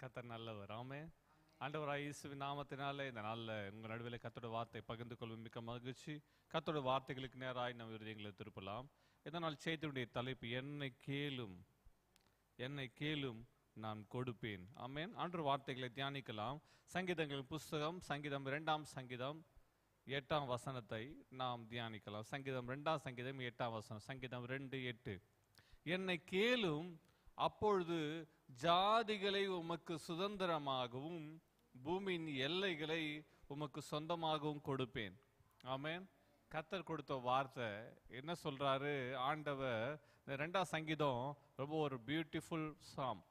கத்தர் நல்லவர். ஆமே ஆண்டவராய் இயேசுவின் நாமத்தினாலே இந்த நாளில் உங்கள் நடுவில் கத்தோட வார்த்தை பகிர்ந்து கொள்ளும் மிக்க மகிழ்ச்சி. கத்தோட வார்த்தைகளுக்கு நேராக நம்ம விருதியங்களை திருப்பலாம். இதனால் செய்தியுடைய தலைப்பு என்னை கேளும் என்னை கேளும் நான் கொடுப்பேன். ஆமேன். ஆண்டு வார்த்தைகளை தியானிக்கலாம். சங்கீதங்கள் புஸ்தகம் சங்கீதம் இரண்டாம் சங்கீதம் எட்டாம் வசனத்தை நாம் தியானிக்கலாம். சங்கீதம் ரெண்டாம் சங்கீதம் எட்டாம் வசனம் சங்கீதம் ரெண்டு எட்டு. என்னை கேளும் அப்பொழுது ஜாதிகளை உமக்கு சுதந்திரமாகவும் பூமியின் எல்லைகளை உமக்கு சொந்தமாகவும் கொடுப்பேன். ஆமேன். கத்தர் கொடுத்த வார்த்தை என்ன சொல்றாரு? ஆண்டவர் இந்த ரெண்டாம் சங்கீதம் ரொம்ப ஒரு பியூட்டிஃபுல் சாம்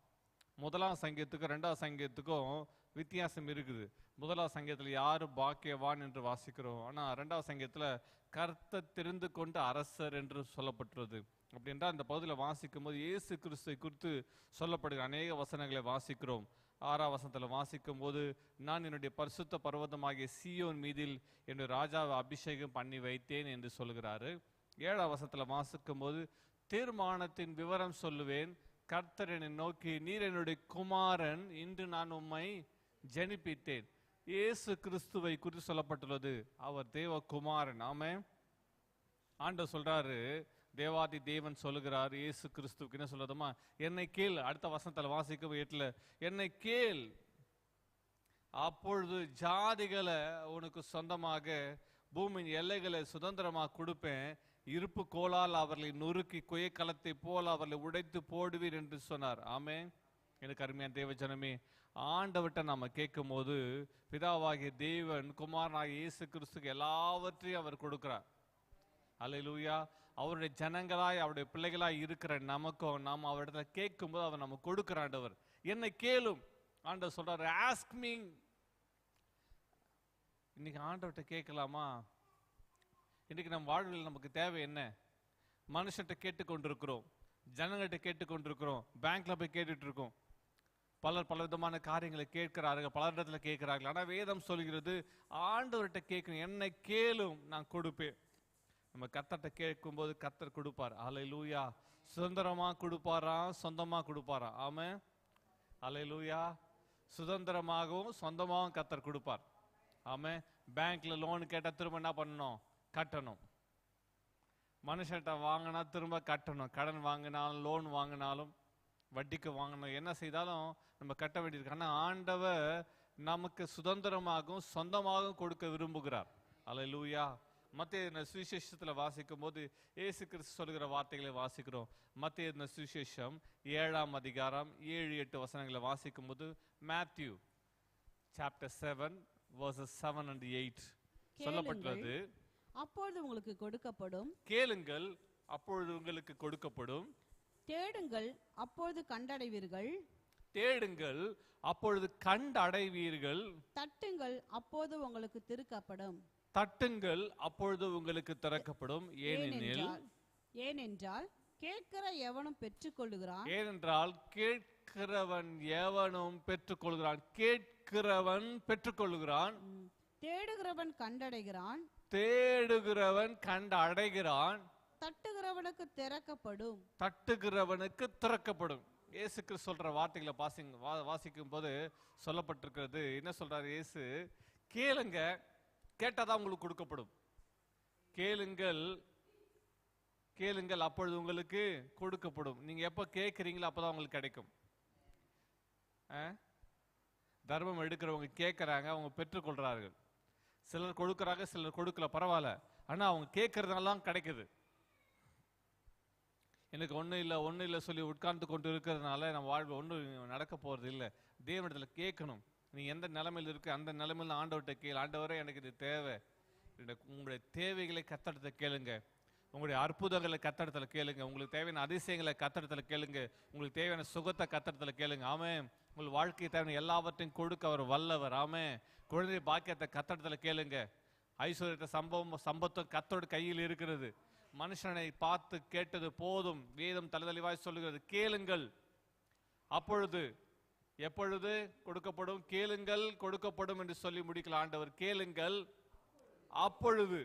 முதலாம் சங்கீதத்துக்கும் ரெண்டாம் சங்கீதத்துக்கும் வித்தியாசம் இருக்குது. முதலாம் சங்கீதத்தில் யார் பாக்கியவான் என்று வாசிக்கிறோம். ஆனா ரெண்டாம் சங்கீதத்துல கர்த்த தெரிந்து கொண்ட அரசர் என்று சொல்லப்பட்டுள்ளது. அப்படின்றா அந்த பகுதியில் வாசிக்கும் போது இயேசு கிறிஸ்துவை குறித்து சொல்லப்படுகிற அநேக வசனங்களை வாசிக்கிறோம். ஆறாம் வசனத்தில் வாசிக்கும் போது நான் என்னுடைய பரிசுத்த பர்வதமாகிய சியோன் மீதில் என்னுடைய ராஜாவை அபிஷேகம் பண்ணி வைத்தேன் என்று சொல்கிறாரு ஏழாம் வசனத்தில் வாசிக்கும் போது தீர்மானத்தின் விவரம் சொல்லுவேன். கர்த்தர் என்னை நோக்கி நீர் என்னுடைய குமாரன். இன்று நான் உம்மை ஜனிப்பித்தேன். இயேசு கிறிஸ்துவை குறித்து சொல்லப்பட்டுள்ளது. அவர் தேவ குமாரன் ஆமே ஆண்டவர் சொல்றாரு தேவாதி தேவன் சொல்லுகிறார் இயேசு கிறிஸ்துவுக்கு என்ன சொல்றதுமா என்னை கேள் அடுத்த வசனத்தில் வாசிக்க எட்டில் என்னை கேள் அப்பொழுது ஜாதிகளை உனக்கு சொந்தமாக பூமியின் எல்லைகளை சுதந்திரமாக கொடுப்பேன். இருப்பு கோலால் அவர்களை நொறுக்கி குயக்கலத்தை போல் அவர்களை உடைத்து போடுவீர் என்று சொன்னார். ஆமே எனக்கு அருமையான தேவஜனமே ஆண்டவர்கிட்ட நாம கேட்கும் போது பிதாவாகிய தேவன் குமாரனாகிய இயேசு கிறிஸ்துக்கு எல்லாவற்றையும் அவர் கொடுக்கிறார். அலையிலூயா அவருடைய ஜனங்களாய் அவருடைய பிள்ளைகளாய் இருக்கிற நமக்கும் நாம் அவரிடத்துல கேட்கும்போது அவர் நம்ம கொடுக்கிற ஆண்டவர். என்னை கேளும். ஆண்டவர் சொல்றாரு ஆஸ்க் மீ இன்னைக்கு ஆண்டவர்கிட்ட கேட்கலாமா? இன்னைக்கு நம் வாழ்வில் நமக்கு தேவை என்ன? மனுஷன்கிட்ட கேட்டுக்கொண்டிருக்கிறோம். ஜனங்கள்கிட்ட கேட்டுக்கொண்டிருக்கிறோம். பேங்க்ல போய் கேட்டுட்டு இருக்கோம் பலர் பல விதமான காரியங்களை கேட்கிறார்கள். பல இடத்துல கேட்கிறார்கள். ஆனால் வேதம் சொல்கிறது ஆண்டவர்கிட்ட கேட்கணும். என்னை கேளும். நான் கொடுப்பேன். நம்ம கத்தர்கிட்ட கேட்கும்போது கத்தர் கொடுப்பார். அலை லூயா சுதந்திரமா கொடுப்பாரா? சொந்தமா கொடுப்பாரா? ஆமே அலை லூயா சுதந்திரமாகவும் சொந்தமாகவும் கத்தர் கொடுப்பார். ஆம பேங்க்ல லோன் கேட்டா திரும்ப என்ன பண்ணணும்? கட்டணும். மனுஷன்கிட்ட வாங்கினா திரும்ப கட்டணும். கடன் வாங்கினாலும் லோன் வாங்கினாலும் வட்டிக்கு வாங்கணும். என்ன செய்தாலும் நம்ம கட்ட வேண்டியிருக்கு. ஆனால் ஆண்டவர் நமக்கு சுதந்திரமாகவும் சொந்தமாகவும் கொடுக்க விரும்புகிறார். அலை லூயா மத்திய சுவிசேஷத்தில் வாசிக்கும் போது ஏசு கிறிஸ்து சொல்லுகிற வார்த்தைகளை வாசிக்கிறோம். மத்திய சுவிசேஷம் ஏழாம் அதிகாரம் ஏழு எட்டு வசனங்களை வாசிக்கும் போது Matthew chapter seven verses seven and eight சொல்லப்பட்டுள்ளது அப்பொழுது உங்களுக்கு கொடுக்கப்படும். கேளுங்கள் அப்பொழுது உங்களுக்கு கொடுக்கப்படும். தேடுங்கள் அப்பொழுது கண்டடைவீர்கள். தேடுங்கள் அப்பொழுது கண்டடைவீர்கள். தட்டுங்கள் அப்போது உங்களுக்கு திருக்கப்படும். தட்டுங்கள் அப்பொழுது உங்களுக்கு திறக்கப்படும். ஏனெனில் ஏனென்றால் கேட்கிற எவனும் பெற்றுக்கொள்ளுகிறான். ஏனென்றால் கேட்கிறவன் எவனும் பெற்றுக்கொள்கிறான். கேட்கிறவன் பெற்றுக்கொள்கிறான் தேடுகிறவன் கண்டடைகிறான். தேடுகிறவன் கண்டு அடைகிறான் தட்டுகிறவனுக்கு திறக்கப்படும். தட்டுகிறவனுக்கு திறக்கப்படும். இயேசு கிறிஸ்து சொல்ற வார்த்தைகளை வாசிங்க வா- வாசிக்கும் போது சொல்லப்பட்டிருக்கிறது. என்ன சொல்றாரு இயேசு? கேளுங்க. கேட்டாதான் உங்களுக்கு கொடுக்கப்படும். கேளுங்கள் கேளுங்கள் அப்பொழுது உங்களுக்கு கொடுக்கப்படும். நீங்க எப்ப கேட்குறீங்களோ அப்பதான் உங்களுக்கு கிடைக்கும். ஆ? தர்மம் எடுக்கிறவங்க கேட்கறாங்க அவங்க பெற்றுக்கொள்றார்கள் சிலர் கொடுக்கறாங்க சிலர் கொடுக்கல பரவாயில்ல. ஆனா அவங்க கேட்கறதுனால கிடைக்குது. எனக்கு ஒன்றும் இல்லை ஒன்றும் இல்லை சொல்லி உட்கார்ந்து கொண்டு இருக்கிறதுனால நம்ம வாழ்வு ஒன்றும் நடக்க போகிறது இல்லை தேவனிடத்தில் கேட்கணும். நீ எந்த நிலைமையில் இருக்கு அந்த நிலைமையில் ஆண்டவர்கிட்ட கேள். ஆண்டவரே எனக்கு இது தேவை. உங்களுடைய தேவைகளை கத்தடத்தை கேளுங்க. உங்களுடைய அற்புதங்களை கத்தடத்தில் கேளுங்க. உங்களுக்கு தேவையான அதிசயங்களை கத்தடத்தில் கேளுங்க. உங்களுக்கு தேவையான சுகத்தை கத்தடத்தில் கேளுங்க. ஆமே உங்கள் வாழ்க்கையை தேவையான எல்லாவற்றையும் கொடுக்க அவர் வல்லவர். ஆமே குழந்தை பாக்கியத்தை கத்தடத்தில் கேளுங்க. ஐஸ்வர்யத்தை சம்பவம் சம்பத்தம் கத்தோட கையில் இருக்கிறது. மனுஷனை பார்த்து கேட்டது போதும். வேதம் தலைதலிவாய் சொல்லுகிறது. கேளுங்கள். அப்பொழுது எப்பொழுது கொடுக்கப்படும்? கேளுங்கள் கொடுக்கப்படும் என்று சொல்லி முடிக்கலாம் ஆண்டவர். கேளுங்கள் அப்பொழுது.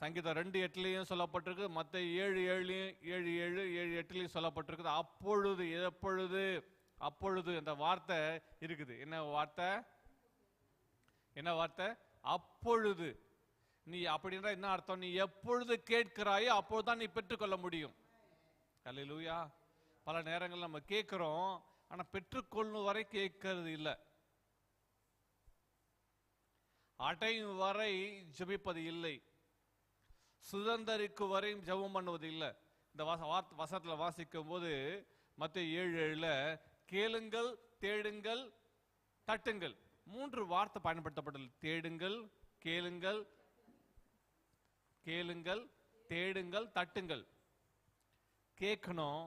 சங்கீதம் ரெண்டு எட்டுலையும் சொல்லப்பட்டிருக்கு மற்ற ஏழு ஏழுலையும் ஏழு ஏழு ஏழு எட்டுலையும் சொல்லப்பட்டிருக்குது. அப்பொழுது எப்பொழுது? அப்பொழுது அந்த வார்த்தை இருக்குது. என்ன வார்த்தை? என்ன வார்த்தை? அப்பொழுது. நீ அப்படின்ற என்ன அர்த்தம்? நீ எப்பொழுது கேட்கிறாயோ அப்பொழுதுதான் நீ பெற்றுக்கொள்ள முடியும். அல்லேலூயா பல நேரங்கள் நம்ம கேட்குறோம் ஆனா பெற்றுக்கொள்ளும் வரை கேட்கறது இல்லை. அடையும் வரை ஜபிப்பது இல்லை. சுதந்தரிக்கு வரையும் ஜெபம் பண்ணுவது இல்லை. இந்த வாச வார்த் வசத்தில் வாசிக்கும் போது மத்திய ஏழு ஏழுல கேளுங்கள் தேடுங்கள் தட்டுங்கள். மூன்று வார்த்தை பயன்படுத்தப்பட்டது. தேடுங்கள் கேளுங்கள் கேளுங்கள் தேடுங்கள் தட்டுங்கள். கேட்கணும்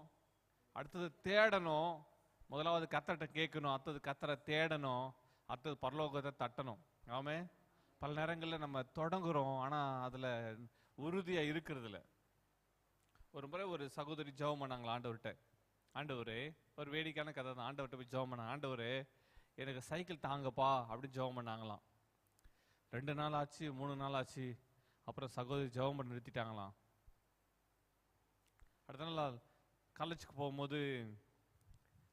அடுத்தது தேடணும். முதலாவது கத்தர்கிட்ட கேட்கணும். அடுத்தது கத்தரை தேடணும். அடுத்தது பரலோகத்தை தட்டணும். ஆமே பல நேரங்களில் நம்ம தொடங்குறோம். ஆனால் அதில் உறுதியாக இருக்கிறது ஒரு முறை ஒரு சகோதரி ஜெபம் பண்ணாங்களா ஆண்டவர்கிட்ட? ஆண்டவர் ஒரு வேடிக்கையான கதை தான். ஆண்டவர்கிட்ட போய் ஜெபம் பண்ணாங்க. ஆண்டவர் எனக்கு சைக்கிள் தாங்கப்பா அப்படின்னு ஜெபம் பண்ணாங்களாம். ரெண்டு நாள் ஆச்சு மூணு நாள் ஆச்சு. அப்புறம் சகோதரி ஜெபம் பண்ணி நிறுத்திட்டாங்களாம். அடுத்த நாள் காலேஜுக்கு போகும்போது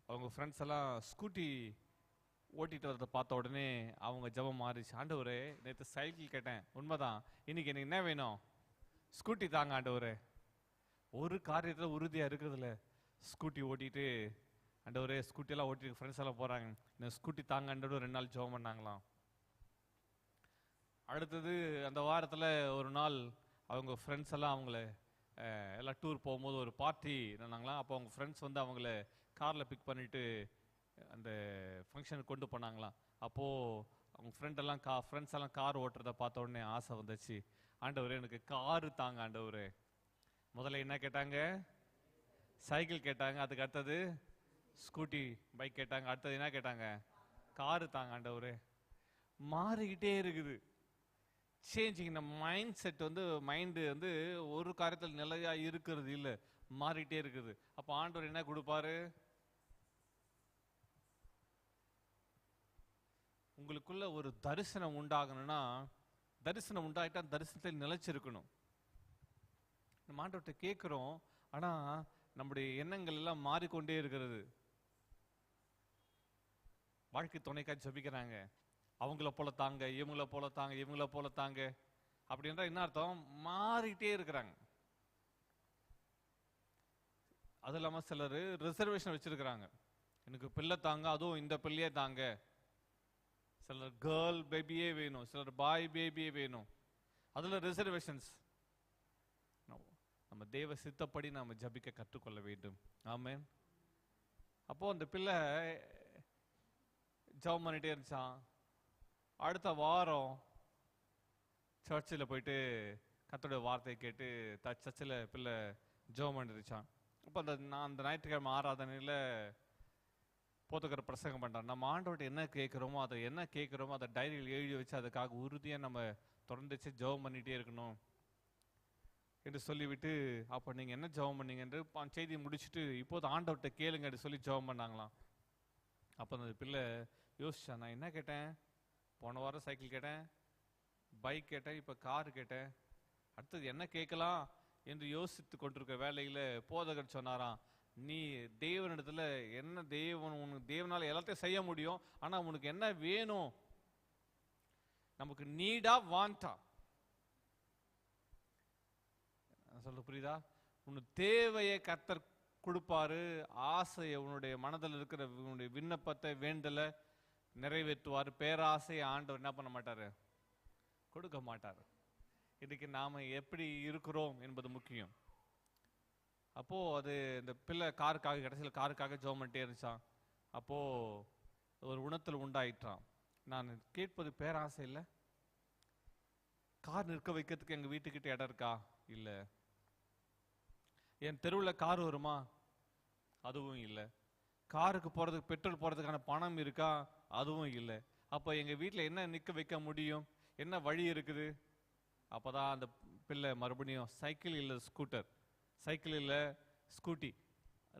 அவங்க ஃப்ரெண்ட்ஸ் எல்லாம் ஸ்கூட்டி ஓட்டிகிட்டு வரதை பார்த்த உடனே அவங்க ஜெபம் மாறிச்சு. ஆண்டவரே நேற்று சைக்கிள் கேட்டேன். உண்மைதான். இன்னைக்கு எனக்கு என்ன வேணும்? ஸ்கூட்டி தாங்க ஆண்டவரே. ஒரு காரியத்தில் உறுதியாக இருக்கிறதுல ஸ்கூட்டி ஓட்டிட்டு ஆண்டவரே ஸ்கூட்டியெல்லாம் ஓட்டிட்டு ஃப்ரெண்ட்ஸ் எல்லாம் போகிறாங்க இந்த ஸ்கூட்டி தாங்க ஆண்டவர். ரெண்டு நாள் ஜபம் பண்ணாங்களாம். அடுத்தது அந்த வாரத்தில் ஒரு நாள் அவங்க ஃப்ரெண்ட்ஸ் எல்லாம் அவங்கள எல்லாம் டூர் போகும்போது ஒரு பார்ட்டி இருந்தாங்களாம் அப்போ அவங்க ஃப்ரெண்ட்ஸ் வந்து அவங்கள காரில் பிக் பண்ணிட்டு அந்த ஃபங்க்ஷனுக்கு கொண்டு போனாங்களாம் அப்போது அவங்க ஃப்ரெண்டெல்லாம் கா ஃப்ரெண்ட்ஸ் எல்லாம் கார் ஓட்டுறத பார்த்த உடனே ஆசை வந்துச்சு. ஆண்டவர் எனக்கு காரு தாங்க ஆண்டவர். முதல்ல என்ன கேட்டாங்க? சைக்கிள் கேட்டாங்க. அதுக்கு அடுத்தது ஸ்கூட்டி பைக் கேட்டாங்க. அடுத்தது என்ன கேட்டாங்க? காரு தாங்க ஆண்டவர். மாறிக்கிட்டே இருக்குது. சேஞ்சிங் இந்த மைண்ட் செட் வந்து மைண்டு வந்து ஒரு காரியத்தில் நிலையா இருக்கிறது இல்லை. மாறிட்டே இருக்குது. அப்போ ஆண்டவர் என்ன கொடுப்பாரு? உங்களுக்குள்ள ஒரு தரிசனம் உண்டாகணும்னா தரிசனம் உண்டாயிட்டா தரிசனத்தில் நிலைச்சிருக்கணும். நம்ம ஆண்டவர்கிட்ட கேட்குறோம் ஆனா நம்முடைய எண்ணங்கள் எல்லாம் மாறிக்கொண்டே இருக்கிறது. வாழ்க்கை துணைக்காக ஜபிக்கிறாங்க. அவங்கள போல தாங்க இவங்கள போல தாங்க இவங்கள போல தாங்க அப்படின்ற என்ன அர்த்தம்? மாறிட்டே இருக்கிறாங்க. அது இல்லாமல் சிலர் ரிசர்வேஷன் வச்சிருக்கிறாங்க. எனக்கு பிள்ளை தாங்க அதுவும் இந்த பிள்ளையே தாங்க. சிலர் கேர்ள் பேபியே வேணும் சிலர் பாய் பேபியே வேணும். அதில் ரிசர்வேஷன்ஸ் நம்ம தேவ சித்தப்படி நாம் ஜபிக்க கற்றுக்கொள்ள வேண்டும். ஆமென். அப்போ அந்த பிள்ளை ஜபம் பண்ணிட்டே இருந்துச்சான் அடுத்த வாரம் சர்ச்சில் போயிட்டு கத்தோட வார்த்தையை கேட்டு த சர்ச்சில் பிள்ளை ஜெபம் பண்ணிருச்சான் அப்போ அந்த நான் அந்த ஞாயிற்றுக்கிழமை ஆராதனையில் போத்துக்கிற பிரசங்கம் பண்ணுறான் நம்ம ஆண்டவர்கிட்ட என்ன கேட்குறோமோ அதை என்ன கேட்குறோமோ அதை டைரியில் எழுதி வச்சு அதுக்காக உறுதியாக நம்ம தொடர்ந்துச்சு ஜெபம் பண்ணிகிட்டே இருக்கணும் என்று சொல்லிவிட்டு அப்போ நீங்கள் என்ன ஜெபம் பண்ணீங்க என்று செய்தி முடிச்சுட்டு இப்போது ஆண்டவர்கிட்ட கேளுங்க அப்படி சொல்லி ஜெபம் பண்ணாங்களாம். அப்போ அந்த பிள்ளை யோசிச்சான் நான் என்ன கேட்டேன்? போன வாரம் சைக்கிள் கேட்டேன் பைக் கேட்டேன் இப்போ கார் கேட்டேன். அடுத்தது என்ன கேட்கலாம் என்று யோசித்து கொண்டிருக்க வேலையில் போதகர் சொன்னாராம் நீ தேவனிடத்துல என்ன தெய்வம் உனக்கு தெய்வனால் எல்லாத்தையும் செய்ய முடியும் ஆனால் உனக்கு என்ன வேணும்? நமக்கு நீடா வாண்டா சொல்ல புரியுதா? உனக்கு தேவையை கத்தர் கொடுப்பாரு ஆசையை உன்னுடைய மனதில் இருக்கிற உன்னுடைய விண்ணப்பத்தை வேண்டலை நிறைவேற்றுவார். பேராசையை ஆண்டவர் என்ன பண்ண மாட்டாரு? கொடுக்க மாட்டார். இன்னைக்கு நாம எப்படி இருக்கிறோம் என்பது முக்கியம். அப்போ அது இந்த பிள்ளை காருக்காக கடைசியில் காருக்காக ஜெபம் பண்ணிட்டே இருந்துச்சான் அப்போ ஒரு உணத்தில் உண்டாயிட்டான் நான் கேட்பது பேராசை இல்லை. கார் நிற்க வைக்கிறதுக்கு எங்கள் வீட்டுக்கிட்ட இடம் இருக்கா? இல்லை. என் தெருவில் கார் வருமா? அதுவும் இல்லை. காருக்கு போகிறதுக்கு பெட்ரோல் போகிறதுக்கான பணம் இருக்கா? அதுவும் இல்லை. அப்போ எங்க வீட்டில் என்ன நிற்க வைக்க முடியும்? என்ன வழி இருக்குது? அப்பதான் அந்த பிள்ளை மறுபடியும் சைக்கிள் இல்லை ஸ்கூட்டர். சைக்கிள் இல்லை ஸ்கூட்டி.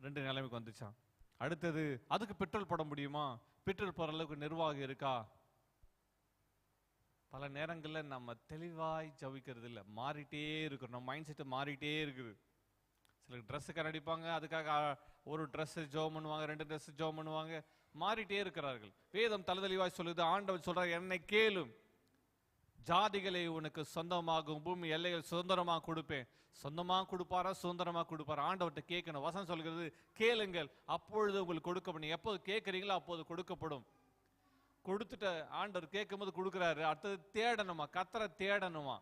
ரெண்டு நிலைமைக்கு வந்துச்சான். அடுத்தது அதுக்கு பெட்ரோல் போட முடியுமா? பெட்ரோல் போடுற அளவுக்கு நிர்வாகம் இருக்கா? பல நேரங்களில் நம்ம தெளிவாய் ஜவிக்கிறது இல்லை. மாறிட்டே இருக்கிறோம். நம்ம மைண்ட் செட்டு மாறிட்டே இருக்குது. சில ட்ரெஸ்ஸு கரடிப்பாங்க அதுக்காக ஒரு ட்ரெஸ்ஸு ஜோம் பண்ணுவாங்க ரெண்டு ட்ரெஸ் ஜோ பண்ணுவாங்க. மாறிட்டே இருக்கிறார்கள். வேதம் தலதெளிவாய் சொல்லுது ஆண்டவர் சொல்றார் என்னை கேளும். ஜாதிகளை உனக்கு சொந்தமாகும் பூமி எல்லைகள் சுதந்திரமா கொடுப்பேன். சொந்தமா கொடுப்பாரா? சுதந்திரமா கொடுப்பாரா? ஆண்டவர்கிட்ட கேட்கணும். வசனம் சொல்கிறது கேளுங்கள் அப்பொழுது உங்களுக்கு கொடுக்கப்படும். எப்போது கேட்குறீங்களோ அப்போது கொடுக்கப்படும். கொடுத்துட்ட ஆண்டவர் கேட்கும்போது கொடுக்குறாரு அடுத்தது தேடணுமா? கத்தரை தேடணுமா?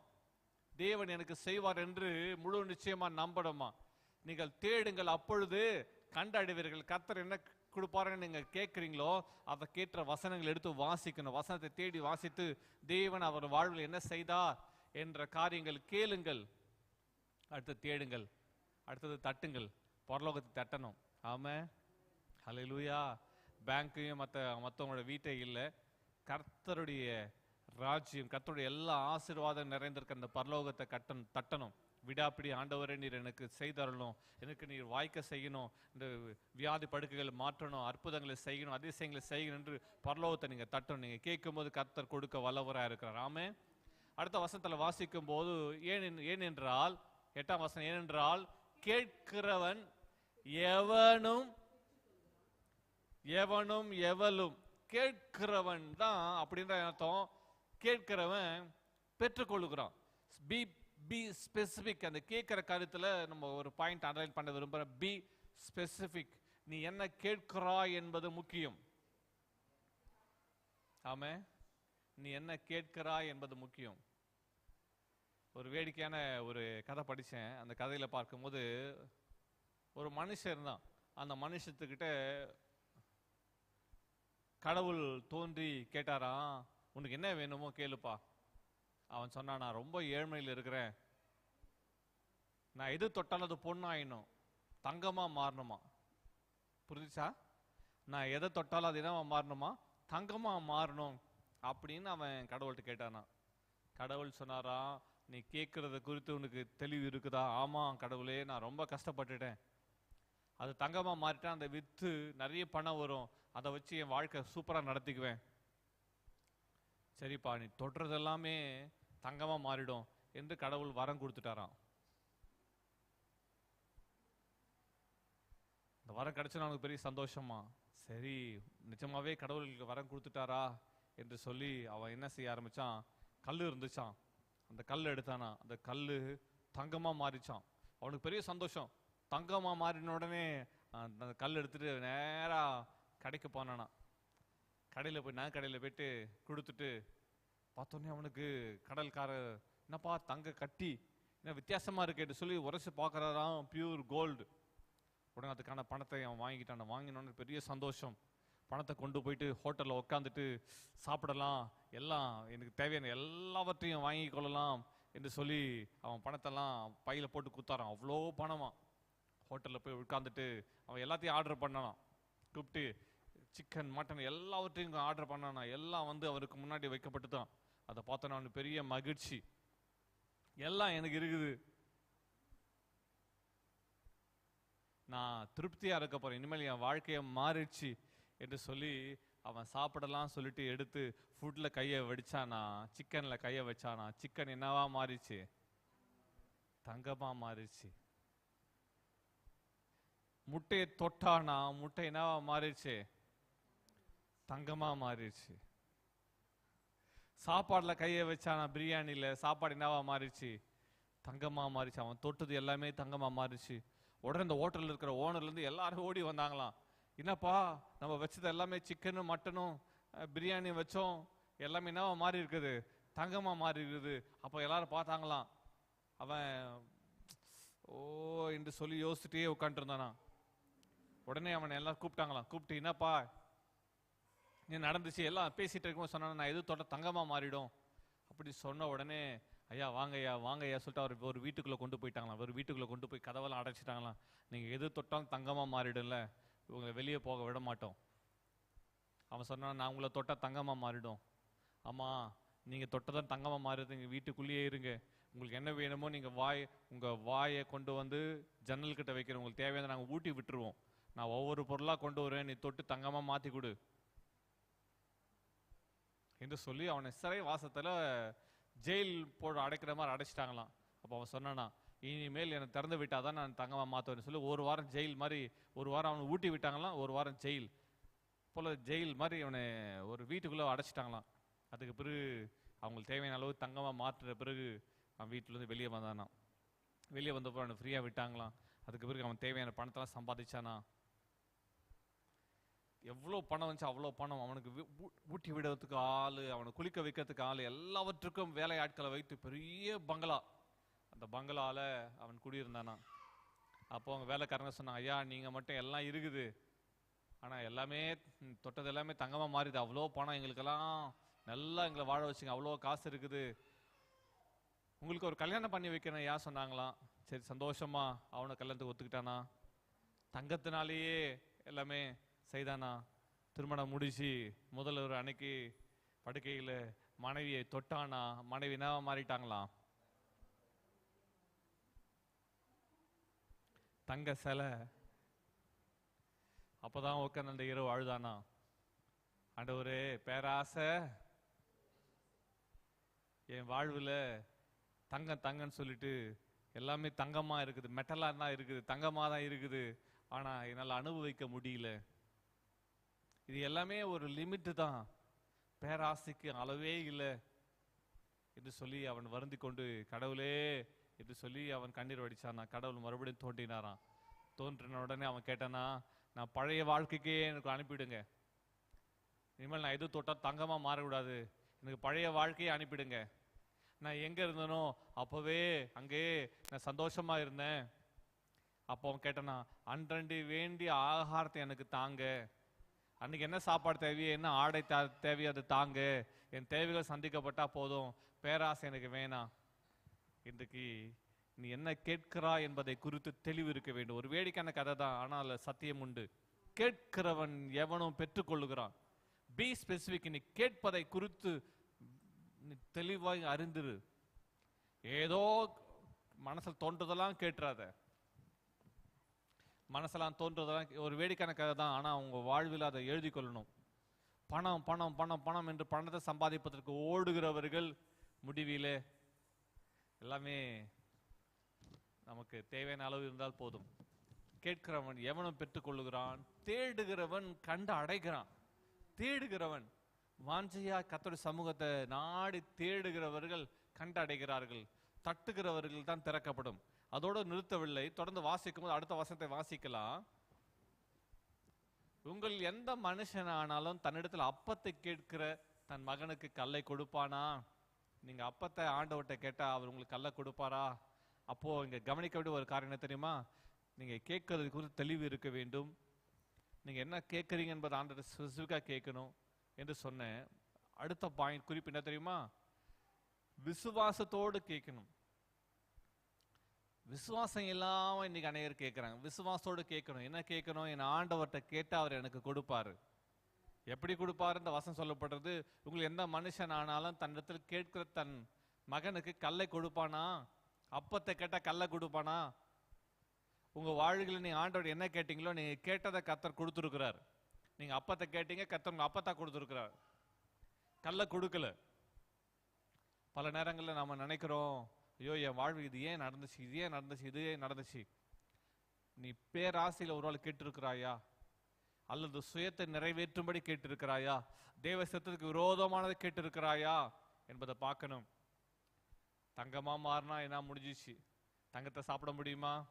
தேவன் எனக்கு செய்வார் என்று முழு நிச்சயமா நம்பணுமா? நீங்கள் தேடுங்கள் அப்பொழுது கண்டடைவீர்கள். கத்தர் என்ன கொடுப்பாருன்னு நீங்க கேட்குறீங்களோ அதை கேட்ட வசனங்கள் எடுத்து வாசிக்கணும். வசனத்தை தேடி வாசித்து தேவன் அவர் வாழ்வில் என்ன செய்தார் என்ற காரியங்கள் கேளுங்கள். அடுத்து தேடுங்கள். அடுத்தது தட்டுங்கள். பரலோகத்தை தட்டணும். ஆமாம் ஹலோ லூயா பேங்க்கையும் மற்ற மற்றவங்களோட வீட்டை இல்லை. கர்த்தருடைய ராஜ்யம் கர்த்தருடைய எல்லா ஆசீர்வாதம் நிறைந்திருக்க அந்த பரலோகத்தை கட்டணும் தட்டணும். விடாப்பிடி ஆண்டவரே நீர் எனக்கு செய்தரணும் எனக்கு நீர் வாய்க்க செய்யணும். இந்த வியாதி படுக்கைகள் மாற்றணும் அற்புதங்களை செய்யணும் அதிசயங்களை செய்யணும் என்று பரலோகத்தை நீங்கள் தட்டணும். நீங்கள் கேட்கும்போது கர்த்தர் கொடுக்க வல்லவராக இருக்கிறார். ஆமே அடுத்த வசனத்தில் வாசிக்கும் போது ஏன் ஏனென்றால் எட்டாம் வசனம் ஏனென்றால் கேட்கிறவன் எவனும் எவனும் எவளும் கேட்கிறவன் தான் அப்படின்ற அர்த்தம். கேட்கிறவன் பெற்றுக்கொள்கிறான் பி பி ஸ்பெசிஃபிக் அந்த கேட்குற கருத்தில் நம்ம ஒரு பாயிண்ட் அண்டர்லைன் பண்ண விரும்புகிறேன் பி ஸ்பெசிஃபிக் நீ என்ன கேட்கிறாய் என்பது முக்கியம். ஆமே. நீ என்ன கேட்கிறாய் என்பது முக்கியம். ஒரு வேடிக்கையான ஒரு கதை படிச்சேன். அந்த கதையில் பார்க்கும்போது ஒரு மனுஷன் தான் அந்த மனுஷத்துக்கிட்ட கடவுள் தோன்றி கேட்டாராம். உனக்கு என்ன வேணுமோ கேளுப்பா. அவன் சொன்னான் நான் ரொம்ப ஏழ்மையில் இருக்கிறேன். நான் எது தொட்டாலும் அது பொண்ணாயினும் தங்கமாக மாறணுமா? புரிஞ்சுச்சா? நான் எதை தொட்டாலும் அது என்னவா மாறணுமா? தங்கமாக மாறணும் அப்படின்னு அவன் கடவுள்கிட்ட கேட்டானா கடவுள் சொன்னாரா நீ கேட்குறத குறித்து உனக்கு தெளிவு இருக்குதா? ஆமாம் கடவுளே நான் ரொம்ப கஷ்டப்பட்டுட்டேன். அது தங்கமாக மாறிட்டேன் அந்த வித்து நிறைய பணம் வரும். அதை வச்சு என் வாழ்க்கை சூப்பராக நடத்திக்குவேன். சரிப்பா நீ தொடுறது தங்கமா மாறிடும் என்று கடவுள் வரம் கொடுத்துட்டாராம். இந்த வரம் கிடைச்சா அவனுக்கு பெரிய சந்தோஷமா? சரி நிஜமாவே கடவுளுக்கு வரம் கொடுத்துட்டாரா? என்று சொல்லி அவன் என்ன செய்ய ஆரம்பிச்சான்? கல் இருந்துச்சான் அந்த கல் எடுத்தானா? அந்த கல் தங்கமா மாறிச்சான் அவனுக்கு பெரிய சந்தோஷம். தங்கமா மாறின உடனே அந்த கல் எடுத்துட்டு நேரா கடைக்கு போனானா கடையில போய் நான் கடையில போயிட்டு கொடுத்துட்டு பார்த்தோன்னே அவனுக்கு கடல்கார என்னப்பா தங்க கட்டி? என்ன வித்தியாசமாக இருக்கேன்னு சொல்லி உரைச்சு பார்க்குறாராம் பியூர் கோல்டு உடனே அதுக்கான பணத்தை அவன் வாங்கிட்டான். வாங்கினோன்னு பெரிய சந்தோஷம். பணத்தை கொண்டு போயிட்டு ஹோட்டலில் உட்காந்துட்டு சாப்பிடலாம். எல்லாம் எனக்கு தேவையான எல்லாவற்றையும் வாங்கி கொள்ளலாம் என்று சொல்லி அவன் பணத்தெல்லாம் பையில் போட்டு குத்தாரான் அவ்வளோ பணமாக ஹோட்டலில் போய் உட்காந்துட்டு அவன் எல்லாத்தையும் ஆர்டர் பண்ணானாம். கூப்பிட்டு சிக்கன் மட்டன் எல்லாவற்றையும் ஆர்டர் பண்ணானா எல்லாம் வந்து அவருக்கு முன்னாடி வைக்கப்பட்டு தான் அதை பார்த்தோன்னா ஒன்று பெரிய மகிழ்ச்சி. எல்லாம் எனக்கு இருக்குது. நான் திருப்தியாக இருக்க போறேன். இனிமேல் என் வாழ்க்கையை மாறிடுச்சு என்று சொல்லி அவன் சாப்பிடலாம் சொல்லிட்டு எடுத்து ஃபுட்டில் கையை வடிச்சானா சிக்கனில் கையை வச்சானா சிக்கன் என்னவா மாறிச்சு? தங்கமாக மாறிச்சு. முட்டையை தொட்டானா முட்டை என்னவா மாறிடுச்சு தங்கமாக மாறிடுச்சு சாப்பாடில் கையை வச்சானா பிரியாணியில் சாப்பாடு என்னவா மாறிடுச்சு? தங்கமாக மாறிச்சு. அவன் தொட்டது எல்லாமே தங்கமாக மாறிச்சு உடனே இந்த ஹோட்டலில் இருக்கிற ஓனர்லேருந்து எல்லாரும் ஓடி வந்தாங்களாம். என்னப்பா நம்ம வச்சது எல்லாமே சிக்கனும் மட்டனும் பிரியாணி வச்சோம். எல்லாமே என்னவா மாறி இருக்குது தங்கமாக மாறி இருக்குது அப்போ எல்லாரும் பார்த்தாங்களாம். அவன் ஓ என்று சொல்லி யோசிச்சுட்டே உட்காந்துருந்தானா உடனே அவனை எல்லாம் கூப்பிட்டாங்களாம். கூப்பிட்டு என்னப்பா நீ நடந்துச்சு எல்லாம் பேசிட்டு இருக்கும்போது சொன்னா நான் எது தொட்ட தங்கமாக மாறிடும். அப்படி சொன்ன உடனே ஐயா வாங்க ஐயா வாங்க ஐயா சொல்லிட்டு அவர் ஒரு வீட்டுக்குள்ளே கொண்டு போயிட்டாங்களாம். ஒரு வீட்டுக்குள்ளே கொண்டு போய் கதவெல்லாம் அடைச்சிட்டாங்களாம். நீங்கள் எது தொட்டாலும் தங்கமாக மாறிடும்ல. உங்களை வெளியே போக விட மாட்டோம். அவன் சொன்னான் நான் உங்களை தொட்டால் தங்கமாக மாறிடும். ஆமாம் நீங்கள் தொட்டதான் தங்கமாக மாறுது இங்கே வீட்டுக்குள்ளேயே இருங்க. உங்களுக்கு என்ன வேணுமோ நீங்கள் வாய் உங்கள் வாயை கொண்டு வந்து ஜன்னல் கிட்ட வைக்கிறோம் உங்களுக்கு தேவையான நாங்கள் ஊட்டி விட்டுருவோம். நான் ஒவ்வொரு பொருளாக கொண்டு வருவேன் நீ தொட்டு தங்கமாக மாற்றி கொடு. என்று சொல்லி அவனை சிறை வாசத்தில் ஜெயில் போட அடைக்கிற மாதிரி அடைச்சிட்டாங்களாம். அப்போ அவன் சொன்னானா இனிமேல் என்னை திறந்து விட்டாதான் நான் தங்கமாக மாற்றுவேன்னு சொல்லி ஒரு வாரம் ஜெயில் மாதிரி ஒரு வாரம் அவனை ஊட்டி விட்டாங்களாம் ஒரு வாரம் ஜெயில். போல் ஜெயில் மாதிரி அவனை ஒரு வீட்டுக்குள்ளே அடைச்சிட்டாங்களாம். அதுக்கு பிறகு அவங்களுக்கு தேவையான அளவு தங்கமாக மாற்றுற பிறகு அவன் வீட்டிலேருந்து வெளியே வந்தானான் வெளியே வந்தப்போ அவனை ஃப்ரீயாக விட்டாங்களாம். அதுக்கு பிறகு அவன் தேவையான பணத்தெல்லாம் சம்பாதிச்சானா எவ்வளோ பணம் வந்துச்சு அவ்வளோ பணம். அவனுக்கு ஊட்டி விடுறதுக்கு ஆள் அவனை குளிக்க வைக்கிறதுக்கு ஆள் எல்லாவற்றுக்கும் வேலை ஆட்களை வைத்து பெரிய பங்களா. அந்த பங்களாவில் அவன் குடியிருந்தானா. அப்போ அவங்க வேலைக்காரங்க சொன்னான் ஐயா நீங்கள் மட்டும் எல்லாம் இருக்குது. ஆனால் எல்லாமே தொட்டது எல்லாமே தங்கமாக மாறிது. அவ்வளோ பணம் எங்களுக்கெல்லாம் நல்லா எங்களை வாழ வச்சுங்க. அவ்வளோ காசு இருக்குது. உங்களுக்கு ஒரு கல்யாணம் பண்ணி வைக்கிறேன் ஏன் சொன்னாங்களாம். சரி சந்தோஷமா அவனை கல்யாணத்துக்கு ஒத்துக்கிட்டானா. தங்கத்தினாலேயே எல்லாமே செய்தானா திருமணம் முடிச்சு முதல்ல ஒரு அன்னைக்கு படுக்கையில் மனைவியை தொட்டானா மனைவி என்ன மாறிட்டாங்களாம் தங்க சிலை. அப்போதான் உட்காந்து அந்த இரவு அழுதானா? ஆண்டவரே பேராசை. என் வாழ்வில் தங்கம் தங்கன்னு சொல்லிட்டு எல்லாமே தங்கமா இருக்குது. மெட்டலாக தான் இருக்குது. தங்கமா தான் இருக்குது. ஆனா என்னால அனுபவிக்க முடியல. இது எல்லாமே ஒரு லிமிட்டு தான். பேராசைக்கு அளவே இல்லை. என்று சொல்லி அவன் வருந்தி கொண்டு கடவுளே என்று சொல்லி அவன் கண்ணீர் வடிச்சானா. கடவுள் மறுபடியும் தோன்றினாராம். தோன்றின உடனே அவன் கேட்டானா நான் பழைய வாழ்க்கைக்கே எனக்கு அனுப்பிவிடுங்க இனிமேல் நான் எது தொட்டால் தங்கமாக மாறக்கூடாது. எனக்கு பழைய வாழ்க்கையை அனுப்பிடுங்க. நான் எங்கே இருந்தனோ அப்போவே அங்கே நான் சந்தோஷமாக இருந்தேன். அப்போ அவன் கேட்டானா அன்றண்டி வேண்டிய ஆகாரத்தை எனக்கு தாங்க. அன்றைக்கி என்ன சாப்பாடு தேவையோ என்ன ஆடை தா- தேவையோ அது தாங்க. என் தேவைகள் சந்திக்கப்பட்டால் போதும். பேராசை எனக்கு வேணாம். இன்றைக்கு நீ என்ன கேட்கிறா என்பதை குறித்து தெளிவு இருக்க வேண்டும். ஒரு வேடிக்கையான கதை தான் ஆனால் சத்தியம் உண்டு. கேட்கிறவன் எவனும் பெற்றுக்கொள்ளுகிறான். பி ஸ்பெசிஃபிக் நீ கேட்பதை குறித்து நீ தெளிவாய் அறிந்துரு. ஏதோ மனசில் தோன்றதெல்லாம் கேட்டுறாத மனசெல்லாம் தோன்றதெல்லாம் ஒரு வேடிக்கான கதை தான் ஆனால் அவங்க வாழ்வில் அதை எழுதி கொள்ளணும். பணம் பணம் பணம் பணம் என்று பணத்தை சம்பாதிப்பதற்கு ஓடுகிறவர்கள் முடிவிலே எல்லாமே நமக்கு தேவையான அளவு இருந்தால் போதும். கேட்கிறவன் எவனும் பெற்றுக்கொள்ளுகிறான்? தேடுகிறவன் கண்டு அடைகிறான். தேடுகிறவன் வாஞ்சையா கத்தோட சமூகத்தை நாடி தேடுகிறவர்கள் கண்டு அடைகிறார்கள். தட்டுகிறவர்கள் தான் திறக்கப்படும். அதோடு நிறுத்தவில்லை. தொடர்ந்து வாசிக்கும் போது அடுத்த வசனத்தை வாசிக்கலாம். உங்கள் எந்த மனுஷனானாலும் தன்னிடத்தில் அப்பத்தை கேட்கிற தன் மகனுக்கு கல்லை கொடுப்பானா? நீங்கள் அப்பத்தை ஆண்டவர்கிட்ட கேட்டால் அவர் உங்களுக்கு கல்லை கொடுப்பாரா? அப்போது இங்கே கவனிக்க வேண்டிய ஒரு காரணம் என்ன தெரியுமா? நீங்கள் கேட்கறது குறித்து தெளிவு இருக்க வேண்டும். நீங்கள் என்ன கேட்குறீங்க என்பது ஆண்டவர் ஸ்பெசிஃபிக்காக கேட்கணும் என்று சொன்னேன் அடுத்த பாயிண்ட் குறிப்பு என்ன தெரியுமா? விசுவாசத்தோடு கேட்கணும். விசுவாசம் இல்லாமல் இன்னைக்கு அநேகர் கேட்குறாங்க விசுவாசத்தோடு கேட்கணும். என்ன கேட்கணும்? என் ஆண்டவர்கிட்ட கேட்டால் அவர் எனக்கு கொடுப்பாரு. எப்படி கொடுப்பார்? இந்த வசம் சொல்லப்படுறது உங்களுக்கு எந்த மனுஷன் ஆனாலும் தன்னிடத்தில் கேட்கிற தன் மகனுக்கு கல்லை கொடுப்பானா? அப்பத்தை கேட்டா கல்லை கொடுப்பானா? உங்க வாழ்க்கையில் நீங்கள் ஆண்டவர் என்ன கேட்டீங்களோ நீங்கள் கேட்டதை கத்தர் கொடுத்துருக்கிறார். நீங்க அப்பத்தை கேட்டீங்க கத்தர் உங்கள் அப்பத்தா கொடுத்துருக்கிறார். கல்லை கொடுக்கல. பல நேரங்களில் நம்ம நினைக்கிறோம் ஐயோ என் வாழ்வு இது ஏன் நடந்துச்சு? இது ஏன் நடந்துச்சு? இது ஏன் நடந்துச்சு? நீ பேராசையில் ஒரு நாள் கேட்டிருக்கிறாயா? அல்லது சுயத்தை நிறைவேற்றும்படி கேட்டிருக்கிறாயா? தேவ சத்தத்துக்கு விரோதமானதை கேட்டிருக்கிறாயா? என்பதை பார்க்கணும். தங்கமா மாறினா என்ன முடிஞ்சிச்சு? தங்கத்தை சாப்பிட முடியுமா?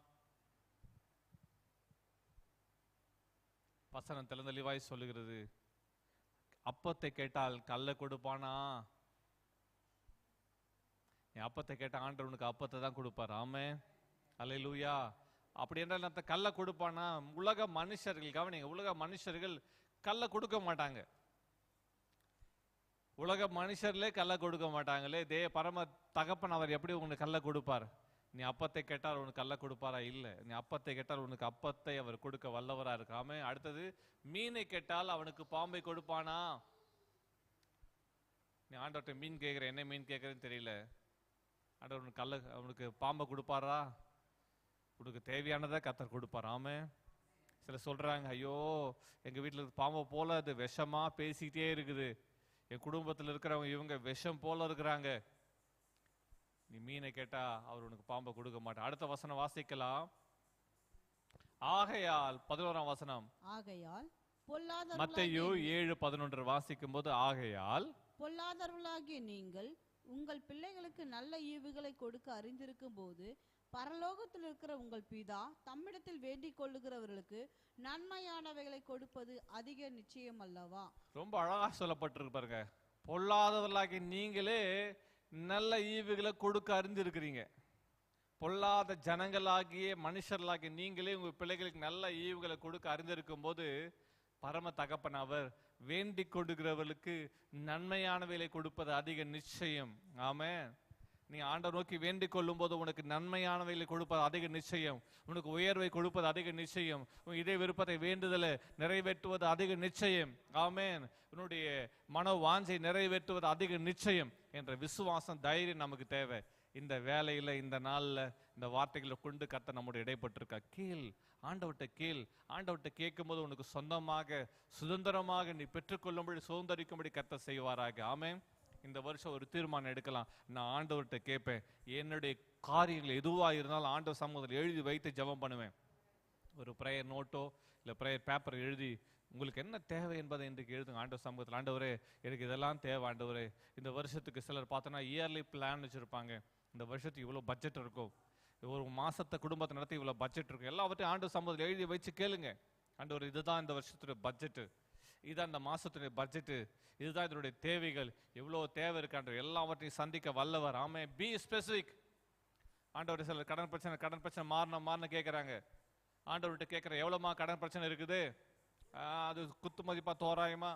வசனம் தெளிவாய் சொல்லுகிறது. அப்பத்தை கேட்டால் கல்லை கொடுப்பானா? என் அப்பத்தை கேட்ட ஆண்டவர் உனக்கு அப்பத்தை தான் கொடுப்பார். ஆமே அல்லேலூயா அப்படி என்றால் அந்த கல்லை கொடுப்பானா? உலக மனுஷர்கள் கவனிங்க உலக மனுஷர்கள் கல்லை கொடுக்க மாட்டாங்க. உலக மனுஷர்களே கல்லை கொடுக்க மாட்டாங்களே. தே பரம தகப்பன் அவர் எப்படி உனக்கு கல்லை கொடுப்பார்? நீ அப்பத்தை கேட்டால் உனக்கு கல்லை கொடுப்பாரா? இல்லை. நீ அப்பத்தை கேட்டால் உனக்கு அப்பத்தை அவர் கொடுக்க வல்லவரா இருக்காம அடுத்தது மீனை கேட்டால் அவனுக்கு பாம்பை கொடுப்பானா? நீ ஆண்டோட்ட மீன் கேட்குற என்ன மீன் கேட்குறேன்னு தெரியல. ஆண்டவர் உனக்கு கல்ல அவனுக்கு பாம்பை கொடுப்பாரா? உனக்கு தேவையானதை கத்தர் கொடுப்பார். ஆமே சில சொல்றாங்க ஐயோ எங்க வீட்டில் பாம்பை போல அது விஷமா பேசிக்கிட்டே இருக்குது. என் குடும்பத்தில் இருக்கிறவங்க இவங்க விஷம் போல இருக்கிறாங்க. நீ மீனை கேட்டா அவர் உனக்கு பாம்பை கொடுக்க மாட்டார். அடுத்த வசனம் வாசிக்கலாம். ஆகையால் பதினோராம் வசனம். ஆகையால் மத்தேயு பொல்லாதவர்களாகிய ஏழு பதினொன்று வாசிக்கும் போது ஆகையால் பொல்லாதவர்களாகிய நீங்கள் உங்கள் பிள்ளைகளுக்கு நல்ல ஈவுகளை கொடுக்க அறிந்திருக்கும் போது பரலோகத்தில் இருக்கிற உங்கள் பிதா தம்மிடத்தில் வேண்டிக் கொள்ளுகிறவர்களுக்கு நன்மையானவைகளை கொடுப்பது அதிக நிச்சயம் அல்லவா? ரொம்ப அழகா சொல்லப்பட்டிருக்கு பாருங்க. பொல்லாதவர்களாகி நீங்களே நல்ல ஈவுகளை கொடுக்க அறிந்திருக்கிறீங்க. பொல்லாத ஜனங்களாகிய மனுஷர்களாகிய நீங்களே உங்க பிள்ளைகளுக்கு நல்ல ஈவுகளை கொடுக்க அறிந்திருக்கும் போது பரம தகப்பன் அவர் வேண்டிக் கொடுக்கிறவர்களுக்கு நன்மையானவைகளை கொடுப்பது அதிக நிச்சயம். ஆமென். நீ ஆண்டவர் நோக்கி வேண்டிக் கொள்ளும் போது உனக்கு நன்மையானவைகளை கொடுப்பது அதிக நிச்சயம். உனக்கு உயர்வை கொடுப்பது அதிக நிச்சயம். உன் இதே விருப்பத்தை வேண்டுதலை நிறைவேற்றுவது அதிக நிச்சயம். ஆமேன். உன்னுடைய மன வாஞ்சை நிறைவேற்றுவது அதிக நிச்சயம் என்ற விசுவாசம் தைரியம் நமக்கு தேவை. இந்த வேலையில் இந்த நாளில் இந்த வார்த்தைகளை கொண்டு கத்த நம்முடைய இடைப்பட்டிருக்கா? கீழ். ஆண்டவர்கிட்ட கீழ். ஆண்டவர்கிட்ட கேட்கும்போது உனக்கு சொந்தமாக சுதந்திரமாக நீ பெற்றுக்கொள்ளும்படி சுதந்திரிக்கும்படி கத்த செய்வாராக. ஆமே இந்த வருஷம் ஒரு தீர்மானம் எடுக்கலாம். நான் ஆண்டவர்கிட்ட கேட்பேன். என்னுடைய காரியங்கள் எதுவாக இருந்தாலும் ஆண்டவர் சமூகத்தில் எழுதி வைத்து ஜெபம் பண்ணுவேன். ஒரு ப்ரேயர் நோட்டோ இல்லை ப்ரேயர் பேப்பர் எழுதி உங்களுக்கு என்ன தேவை என்பதை இன்றைக்கு எழுதுங்க ஆண்டவர் சமூகத்தில். ஆண்டவரே எனக்கு இதெல்லாம் தேவை ஆண்டவரே. இந்த வருஷத்துக்கு சிலர் பார்த்தோன்னா இயர்லி பிளான் வச்சுருப்பாங்க. இந்த வருஷத்துக்கு இவ்வளோ பட்ஜெட் இருக்கும். ஒரு மாசத்தை குடும்பத்தை நடத்தி இவ்வளோ பட்ஜெட் இருக்கும் எல்லாவற்றையும் ஆண்டு சமூகத்தில் எழுதி வச்சு கேளுங்க. ஆண்டவர் இதுதான் இந்த வருஷத்துடைய பட்ஜெட்டு இதுதான் இந்த மாசத்துடைய பட்ஜெட்டு இதுதான் இதனுடைய தேவைகள். எவ்வளோ தேவை இருக்கான்ற எல்லாவற்றையும் சந்திக்க வல்லவர். ஆமே பி ஸ்பெசிஃபிக் ஆண்டவர் சிலர் கடன் பிரச்சனை கடன் பிரச்சனை மாறணும் மாறணும் கேட்குறாங்க ஆண்டவர்கிட்ட கேட்குற எவ்வளோமா கடன் பிரச்சனை இருக்குது? அது குத்து மதிப்பாக தோராயமா?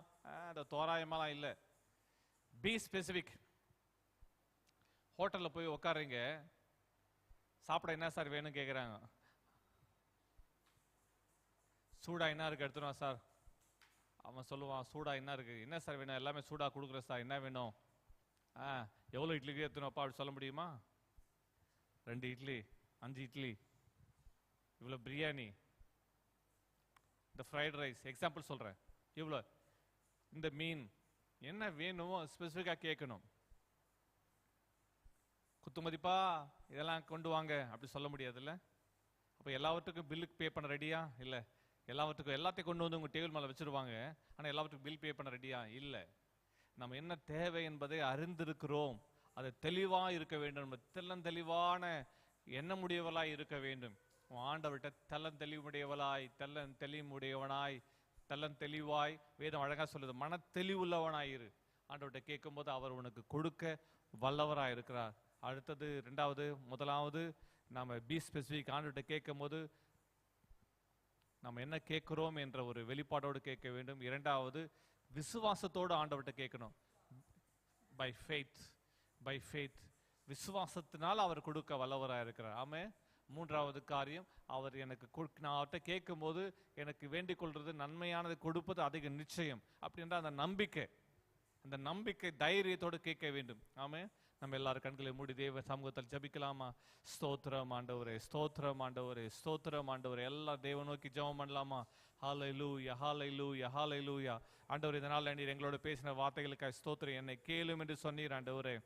அந்த அது தோராயமாலாம் இல்லை. பி ஸ்பெசிஃபிக் ஹோட்டலில் போய் உட்காருங்க சாப்பிட என்ன சார் வேணும் கேட்குறாங்க சூடா என்ன இருக்கு எடுத்துருவா சார். அவன் சொல்லுவான் சூடா என்ன இருக்கு? என்ன சார் வேணும்? எல்லாமே சூடா கொடுக்குறேன் சார் என்ன வேணும்? ஆ எவ்வளோ இட்லிக்கு எடுத்துனப்பா அப்படி சொல்ல முடியுமா? ரெண்டு இட்லி அஞ்சு இட்லி இவ்வளோ பிரியாணி இந்த ஃப்ரைட் ரைஸ் எக்ஸாம்பிள் சொல்கிறேன் இவ்வளோ. இந்த மீன் என்ன வேணுமோ ஸ்பெசிஃபிக்காக கேட்கணும். குத்துமதிப்பா? இதெல்லாம் கொண்டு வாங்க. அப்படி சொல்ல முடியாதுல்ல? அப்போ எல்லாவற்றுக்கும் பில்லுக்கு பே பண்ண ரெடியா இல்லை. எல்லாவற்றுக்கும் எல்லாத்தையும் கொண்டு வந்து உங்கள் டேபிள் மேலே வச்சிருவாங்க. ஆனால் எல்லாவற்றுக்கும் பில் பே பண்ண ரெடியா இல்லை. நம்ம என்ன தேவை என்பதை அறிந்திருக்கிறோம். அது தெளிவாக இருக்க வேண்டும். நம்ம தெள்ளந்தெளிவான எண்ணமுடையவளாய் இருக்க வேண்டும். உன் ஆண்டவர்கிட்ட தெள்ளன் தெளிவுடையவளாய் தெள்ளன் தெளிவுடையவனாய் தெள்ளன் தெளிவாய் வேதம் அழகாக சொல்லுது மன தெளிவுள்ளவனாயிரு ஆண்டவர்கிட்ட கேட்கும்போது அவர் உனக்கு கொடுக்க வல்லவராக இருக்கிறார் அடுத்தது ரெண்டாவது முதலாவது நாம் பி ஸ்பெசிஃபிக் ஆண்டவர்கிட்ட கேட்கும்போது நம்ம என்ன கேட்குறோம் என்ற ஒரு வெளிப்பாடோடு கேட்க வேண்டும். இரண்டாவது விசுவாசத்தோடு ஆண்டவர்கிட்ட கேட்கணும். பை ஃபெய்த் பை ஃபெய்த் விசுவாசத்தினால் அவர் கொடுக்க வல்லவராக இருக்கிறார். ஆமே மூன்றாவது காரியம் அவர் எனக்கு கொடு- நான் அவர்கிட்ட கேட்கும்போது எனக்கு வேண்டிக் கொள்வது நன்மையானது கொடுப்பது அதிக நிச்சயம். அப்படின்ற அந்த நம்பிக்கை அந்த நம்பிக்கை தைரியத்தோடு கேட்க வேண்டும். ஆமே நம்ம எல்லாரும் கண்களை மூடி தேவ சமூகத்தில் ஜபிக்கலாமா? ஸ்தோத்திரம் ஆண்டவரே ஸ்தோத்திரம் ஆண்டவரே ஸ்தோத்திரம் ஆண்டவரே. எல்லாம் தேவ நோக்கி ஜபம் பண்ணலாமா? ஹாலை லூயா ஹாலை லூயா ஹாலை லூயா ஆண்டவர் இதனால் நீர் எங்களோட பேசின வார்த்தைகளுக்காக ஸ்தோத்திரம். என்னை கேளும் என்று சொன்னீர் ஆண்டவரே.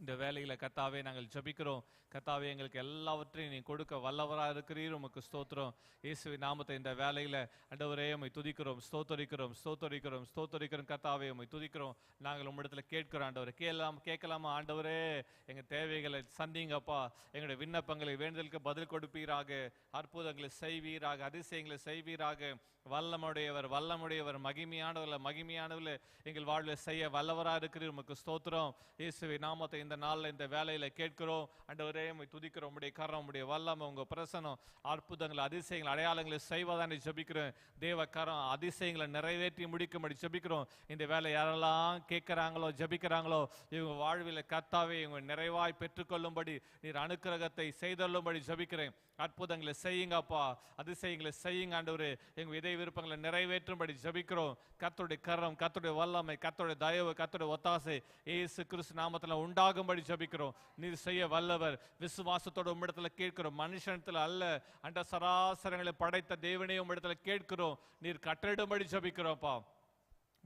இந்த வேலையில் கத்தாவே நாங்கள் ஜபிக்கிறோம். கத்தாவே எங்களுக்கு எல்லாவற்றையும் நீ கொடுக்க வல்லவராக இருக்கிறீர். உமக்கு ஸ்தோத்திரம். இயேசுவின் நாமத்தை இந்த வேலையில் அண்டவரே உமை துதிக்கிறோம் ஸ்தோத்தரிக்கிறோம் ஸ்தோத்தரிக்கிறோம் ஸ்தோத்தரிக்கிறோம். கத்தாவே உமை துதிக்கிறோம். நாங்கள் உம்மிடத்தில் கேட்கிறோம் ஆண்டவர். கேட்கலாம் கேட்கலாமா ஆண்டவரே? எங்க தேவைகளை சந்திங்கப்பா. எங்களுடைய விண்ணப்பங்களை வேண்டுதலுக்கு பதில் கொடுப்பீராக. அற்புதங்களை செய்வீராக. அதிசயங்களை செய்வீராக. வல்லமுடையவர் வல்லமுடையவர் மகிமையானவர்கள் மகிமையானவர்கள் எங்கள் வாழ்வில் செய்ய வல்லவராக இருக்கிறீர். உமக்கு ஸ்தோத்திரம். இயேசுவின் நாமத்தை இந்த நாளில் இந்த வேலையில் கேட்கிறோம் அண்டவரே உம்மை துதிக்கிறோம் உடைய கரம் உடைய வல்லமை உங்க பிரசனம் அற்புதங்கள் அதிசயங்கள் அடையாளங்களை செய்வதானே ஜபிக்கிறோம் தேவ கரம் அதிசயங்களை நிறைவேற்றி முடிக்கும்படி ஜபிக்கிறோம். இந்த வேலை யாரெல்லாம் கேட்குறாங்களோ ஜெபிக்கிறாங்களோ இவங்க வாழ்வில் கத்தாவே இவங்க நிறைவாய் பெற்றுக்கொள்ளும்படி நீர் அனுக்கிரகத்தை செய்தள்ளும்படி ஜபிக்கிறேன். அற்புதங்களை செய்யுங்கப்பா அதிசயங்களை செய்யுங்க ஆண்டவரே. எங்க விதை விருப்பங்களை நிறைவேற்றும்படி ஜபிக்கிறோம். கர்த்தருடைய கரம் கர்த்தருடைய வல்லமை கர்த்தருடைய தயவு கர்த்தருடைய ஒத்தாசை ஏசு கிறிஸ்து நாமத்துல உண்டாகும்படி ஜபிக்கிறோம். நீர் செய்ய வல்லவர். விசுவாசத்தோட உம்மிடத்தில் கேட்கிறோம். மனுஷனத்தில் அல்ல. அண்ட சராசரங்களை படைத்த தேவனையும் உம்மிடத்துல கேட்கிறோம். நீர் கட்டளிடும்படி ஜபிக்கிறோம்ப்பா.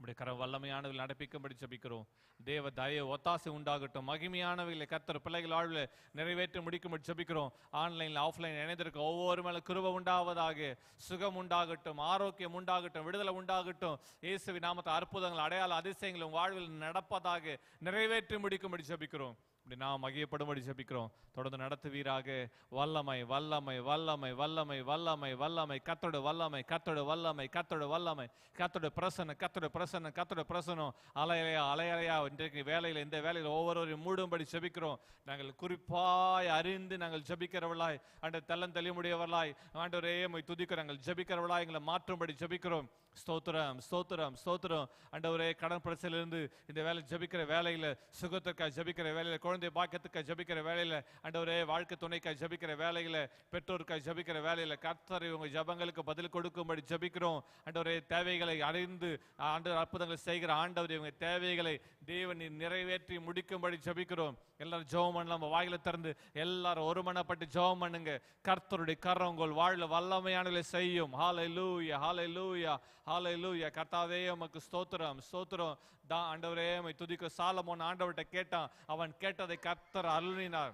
உடைய கர வல்லமையானவர்கள் நடப்பிக்கும்படி ஜபிக்கிறோம். தேவ தய ஒத்தாசை உண்டாகட்டும். மகிமையானவைகளை கத்தர் பிள்ளைகள் வாழ்வில் நிறைவேற்றி முடிக்கும்படி ஜபிக்கிறோம். ஆன்லைன்ல ஆஃப்லைன் இணைந்திருக்க ஒவ்வொரு மேலே கிருப உண்டாவதாக. சுகம் உண்டாகட்டும் ஆரோக்கியம் உண்டாகட்டும் விடுதலை உண்டாகட்டும். இயேசு நாமத்தை அற்புதங்கள் அடையாள அதிசயங்களும் வாழ்வில் நடப்பதாக நிறைவேற்றி முடிக்கும்படி ஜபிக்கிறோம். அப்படி நாம் மகியப்படும்படி ஜபிக்கிறோம். தொடர்ந்து நடத்துவீராக. வல்லமை வல்லமை வல்லமை வல்லமை வல்லமை வல்லமை. கத்தோட வல்லமை கத்தோட வல்லமை கத்தோட வல்லமை. கத்தோட பிரசன்னம் கத்தோட பிரசன்னம் கத்தோட பிரசனம் அலையலையா அலையலையா இன்றைக்கு வேலையில் இந்த வேலையில் ஒவ்வொருவரையும் மூடும்படி ஜபிக்கிறோம். நாங்கள் குறிப்பாய் அறிந்து நாங்கள் ஜெபிக்கிறவர்களாய் ஆண்டு தெல்லம் தெளிமுடையவர்களாய் ஆண்டவரே மை துதிக்கிறோம் நாங்கள் ஜெபிக்கிறவர்களாய் எங்களை மாற்றும்படி ஜபிக்கிறோம். ஸ்தோத்திரம் ஸ்தோத்திரம் ஸ்தோத்திரம். ஒரே கடன் பிரச்சனையிலிருந்து இந்த வேலை ஜபிக்கிற வேலையில சுகத்திற்காக ஜபிக்கிற வேலையில் குழந்தை பாக்கியத்துக்காக ஜபிக்கிற வேலையில ஆண்டவரே வாழ்க்கை துணைக்காக ஜபிக்கிற வேலையில பெற்றோருக்காக ஜபிக்கிற வேலையில கர்த்தர் இவங்க ஜபங்களுக்கு பதில் கொடுக்கும்படி ஜபிக்கிறோம். ஆண்டவரே தேவைகளை அறிந்து ஆண்டு அற்புதங்களை செய்கிற ஆண்டவர் இவங்க தேவைகளை தேவன் நிறைவேற்றி முடிக்கும்படி ஜபிக்கிறோம். எல்லாரும் ஜோம் பண்ணலாம். நம்ம வாயில திறந்து எல்லாரும் ஒருமனப்பட்டு ஜோம் பண்ணுங்க. கர்த்தருடைய கரம் உங்கள் வாழ்ல வல்லமையானதை செய்யும். ஹalleluya ஹalleluya ஹalleluya கர்த்தாவே உமக்கு ஸ்தோத்திரம் ஸ்தோத்திரம். தா ஆண்டவரே உமை துதிக்க சாலமோன் ஆண்டவர்கிட்ட கேட்டான். அவன் கேட்டதை கர்த்தர் அருளினார்.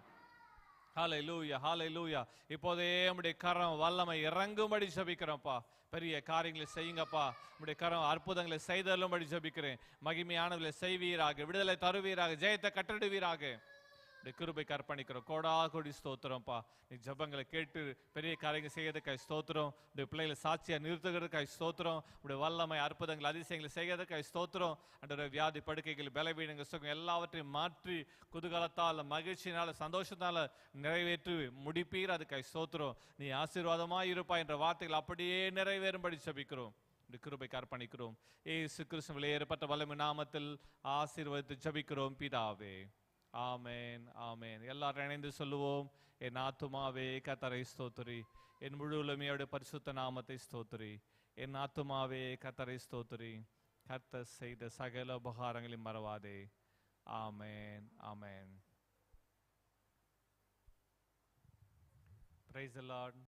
ஹாலை லூயா இப்போதே நம்முடைய கரம் வல்லமை இறங்கும்படி ஜபிக்கிறோம்ப்பா. பெரிய காரியங்களை செய்யுங்கப்பா. உம்முடைய கரம் அற்புதங்களை செய்தருளும்படி ஜெபிக்கிறேன். மகிமையானவர்களை செய்வீராக விடுதலை தருவீராக ஜெயத்தை கட்டடுவீராக இந்த கிருபை கற்பணிக்கிறோம் கோடா கொடி ஸ்தோத்திரம்ப்பா. நீ ஜெபங்களை கேட்டு பெரிய காரியங்கள் செய்யறதுக்காய் ஸ்தோத்திரம். இந்த பிள்ளைகளை சாட்சியா நிறுத்துகிறதுக்காய் ஸ்தோத்திரம். உடைய வல்லமை அற்புதங்கள் அதிசயங்களை செய்யறதுக்காய் ஸ்தோத்திரம். அன்ற வியாதி படுக்கைகள் பலவீனங்கள் சுகம் எல்லாவற்றையும் மாற்றி குதூகலத்தால் மகிழ்ச்சியினால் சந்தோஷத்தால் நிறைவேற்றி முடிப்பீர். அதுக்காய் ஸ்தோத்திரம். நீ ஆசீர்வாதமாக இருப்பா என்ற வார்த்தைகள் அப்படியே நிறைவேறும்படி சபிக்கிறோம் இந்த கிருபை கற்பணிக்கிறோம் ஏசு கிருஷ்ண ஏற்பட்ட வல்லமை நாமத்தில் ஆசீர்வதித்து ஜபிக்கிறோம். பிதாவே. ஆமேன் ஆமேன். எல்லாரும் இணைந்து சொல்லுவோம் என் ஆத்துமாவே கத்தரை ஸ்தோத்துரி. என் முழு உலமையோட பரிசுத்த நாமத்தை ஸ்தோத்துரி. என் ஆத்துமாவே கத்தரை ஸ்தோத்துரி. கர்த்தர் செய்த சகல உபகாரங்களையும் மறவாதே. ஆமேன் ஆமேன். Price Lord